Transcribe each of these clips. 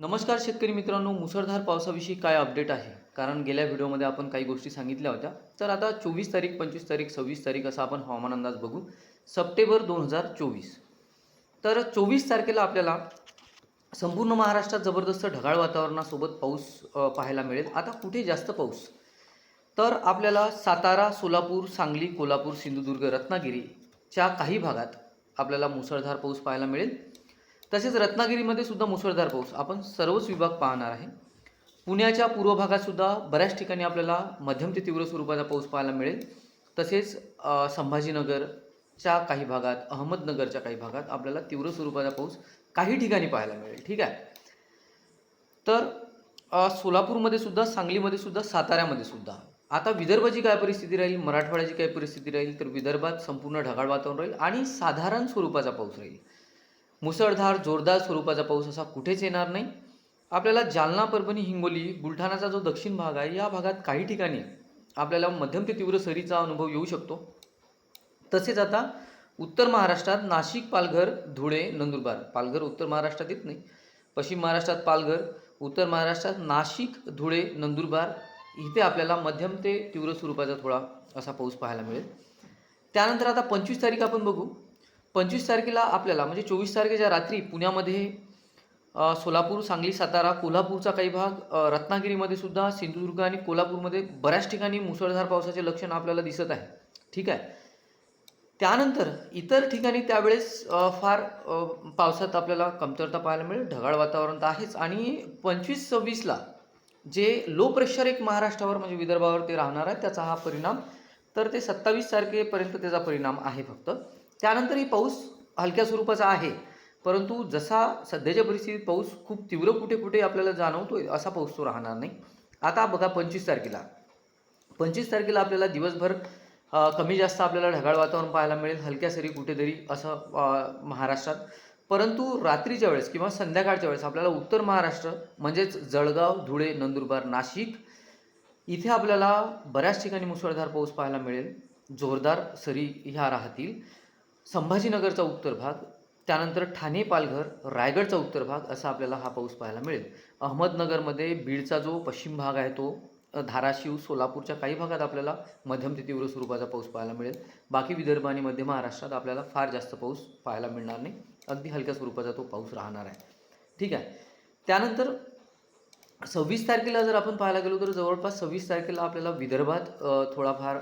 नमस्कार शेतकरी मित्रांनो मुसळधार पावसाविषयी काय अपडेट आहे? कारण गेल्या व्हिडिओमध्ये आपण काही गोष्टी सांगितल्या होत्या. तर आता चोवीस तारीख पंचवीस तारीख सव्वीस तारीख असा आपण हवामान अंदाज बघू. सप्टेंबर दोन हजार चोवीस. तर चोवीस तारखेला आपल्याला संपूर्ण महाराष्ट्रात जबरदस्त ढगाळ वातावरणासोबत पाऊस पाहायला मिळेल. आता कुठे जास्त पाऊस? तर आपल्याला सातारा सोलापूर सांगली कोल्हापूर सिंधुदुर्ग रत्नागिरीच्या काही भागात आपल्याला मुसळधार पाऊस पाहायला मिळेल. तसेच रत्नागिरीमध्ये सुद्धा मुसळधार पाऊस. आपण सर्वच विभाग पाहणार आहे. पुण्याच्या पूर्व भागात सुद्धा बऱ्याच ठिकाणी आपल्याला मध्यम ते तीव्र स्वरूपाचा पाऊस पाहायला मिळेल. तसेच संभाजीनगरच्या काही भागात अहमदनगरच्या काही भागात आपल्याला तीव्र स्वरूपाचा पाऊस काही ठिकाणी पाहायला मिळेल. ठीक आहे? तर सोलापूरमध्ये सुद्धा सांगलीमध्ये सुद्धा साताऱ्यामध्ये सुद्धा. आता विदर्भाची काय परिस्थिती राहील मराठवाड्याची काय परिस्थिती राहील तर विदर्भात संपूर्ण ढगाळ वातावरण राहील आणि साधारण स्वरूपाचा पाऊस राहील. मुसळधार जोरदार स्वरूपाचा पाऊस असा कुठेच येणार नाही. आपल्याला जालना परभणी हिंगोली बुलढाणाचा जो दक्षिण भाग आहे या भागात काही ठिकाणी आपल्याला मध्यम ते तीव्र सरीचा अनुभव येऊ शकतो. तसेच आता उत्तर महाराष्ट्रात नाशिक पालघर धुळे नंदुरबार. पालघर उत्तर महाराष्ट्रात येत नाही. पश्चिम महाराष्ट्रात पालघर उत्तर महाराष्ट्रात नाशिक धुळे नंदुरबार इथे आपल्याला मध्यम ते तीव्र स्वरूपाचा थोडा असा पाऊस पाहायला मिळेल. त्यानंतर आता पंचवीस तारीख आपण बघू. पंचवीस तारखेला आपल्याला म्हणजे चोवीस तारखेच्या रात्री पुण्यामध्ये सोलापूर सांगली सातारा कोल्हापूरचा काही भाग रत्नागिरीमध्ये सुद्धा सिंधुदुर्ग आणि कोल्हापूरमध्ये बऱ्याच ठिकाणी मुसळधार पावसाचे लक्षण आपल्याला दिसत आहे. ठीक आहे? त्यानंतर इतर ठिकाणी त्यावेळेस फार पावसात आपल्याला कमतरता पाहायला मिळेल ढगाळ वातावरण तर आहेच. आणि पंचवीस सव्वीसला जे लो प्रेशर एक महाराष्ट्रावर म्हणजे विदर्भावर ते राहणार आहे त्याचा हा परिणाम तर ते सत्तावीस तारखेपर्यंत त्याचा परिणाम आहे फक्त. त्यानंतरही पाऊस हलक्या स्वरूपाचा आहे. परंतु जसा सध्याच्या परिस्थितीत पाऊस खूप तीव्र कुठे कुठे आपल्याला जाणवतो असा पाऊस तो राहणार नाही. आता बघा पंचवीस तारखेला. पंचवीस तारखेला आपल्याला दिवसभर कमी जास्त आपल्याला ढगाळ वातावरण पाहायला मिळेल हलक्या सरी कुठेतरी असं महाराष्ट्रात. परंतु रात्रीच्या वेळेस किंवा संध्याकाळच्या वेळेस आपल्याला उत्तर महाराष्ट्र म्हणजेच जळगाव धुळे नंदुरबार नाशिक इथे आपल्याला बऱ्याच ठिकाणी मुसळधार पाऊस पाहायला मिळेल. जोरदार सरी ह्या राहतील. संभाजीनगरचा उत्तर भाग त्यानंतर ठाणे पालघर रायगडचा उत्तर भाग असा आपल्याला हा पाऊस पाहायला मिळेल. अहमदनगरमध्ये बीडचा जो पश्चिम भाग आहे तो धाराशिव सोलापूरच्या काही भागात आपल्याला मध्यम ते तीव्र स्वरूपाचा पाऊस पाहायला मिळेल. बाकी विदर्भ आणि मध्य महाराष्ट्रात आपल्याला फार जास्त पाऊस पाहायला मिळणार नाही. अगदी हलक्या स्वरूपाचा तो पाऊस राहणार आहे. ठीक आहे. त्यानंतर सव्वीस तारखेला जर आपण पाहायला गेलो तर जवळपास सव्वीस तारखेला आपल्याला विदर्भात थोडाफार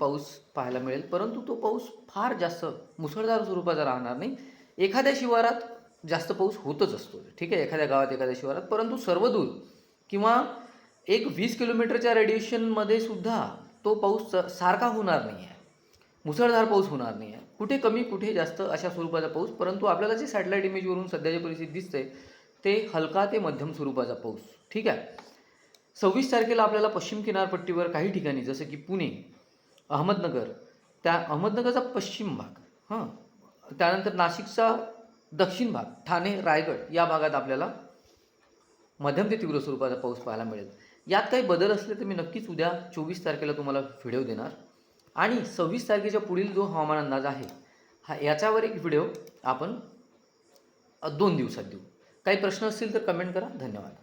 पाऊस पाहायला मिळेल. परंतु तो पाऊस फार जास्त मुसळधार स्वरूपाचा राहणार नाही. एखाद्या शिवारात जास्त पाऊस होतच असतो. ठीक आहे? एखाद्या गावात एखाद्या शिवारात. परंतु सर्वदूर किंवा एक वीस किलोमीटरच्या रेडिएशनमध्ये सुद्धा तो पाऊस सारखा होणार नाही आहे मुसळधार पाऊस होणार नाही आहे कुठे कमी कुठे जास्त अशा स्वरूपाचा पाऊस. परंतु आपल्याला जे सॅटेलाईट इमेजवरून सध्याची परिस्थिती दिसते ते हलका ते मध्यम स्वरूपाचा पाऊस. ठीक आहे? सव्वीस तारखेला आपल्याला पश्चिम किनारपट्टीवर काही ठिकाणी जसं की पुणे अहमदनगर. त्या अहमदनगरचा पश्चिम भाग हां. त्यानंतर नाशिकचा दक्षिण भाग ठाणे रायगड या भागात आपल्याला मध्यम ते तीव्र स्वरूपाचा पाऊस पाहायला मिळेल. यात काही बदल असले तर मी नक्कीच उद्या चोवीस तारखेला तुम्हाला व्हिडिओ देणार. आणि सव्वीस तारखेच्या पुढील जो हवामान अंदाज आहे हा याच्यावर एक व्हिडिओ आपण दोन दिवसात देऊ. काही प्रश्न असतील तर कमेंट करा. धन्यवाद.